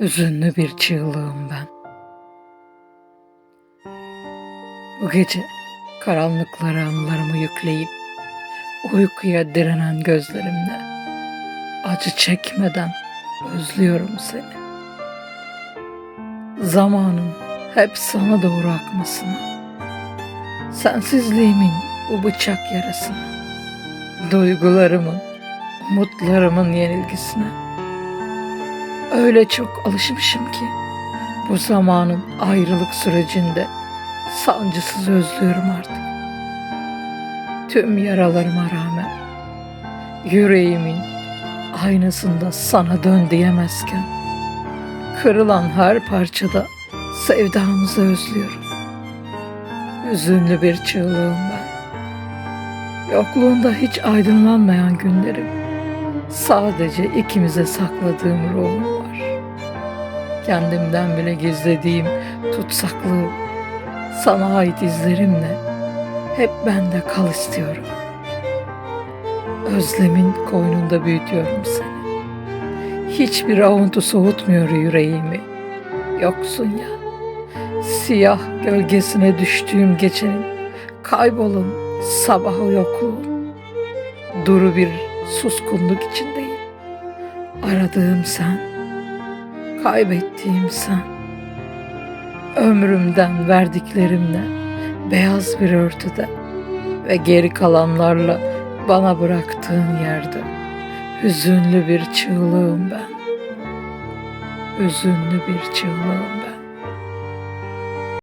Hüzünlü bir çığlığım ben. Bu gece karanlıklara anılarımı yükleyip uykuya direnen gözlerimle acı çekmeden özlüyorum seni. Zamanın hep sana doğru akmasına, sensizliğimin bu bıçak yarasına, duygularımın, umutlarımın yenilgisine. Öyle çok alışmışım ki bu zamanın ayrılık sürecinde sancısız özlüyorum artık. Tüm yaralarıma rağmen yüreğimin aynasında sana dön diyemezken kırılan her parçada sevdamızı özlüyorum. Üzünlü bir çığlığım ben. Yokluğunda hiç aydınlanmayan günlerim. Sadece ikimize sakladığım ruhum var. Kendimden bile gizlediğim tutsaklığım, sana ait izlerimle hep bende kal istiyorum. Özlemin koynunda büyütüyorum seni. Hiçbir avuntu soğutmuyor yüreğimi. Yoksun ya. Siyah gölgesine düştüğüm gecenin kaybolun sabahı yokluğum. Duru bir suskunluk içindeyim. Aradığım sen, kaybettiğim sen. Ömrümden verdiklerimle beyaz bir örtüde ve geri kalanlarla bana bıraktığın yerde hüzünlü bir çığlığım ben. Hüzünlü bir çığlığım ben.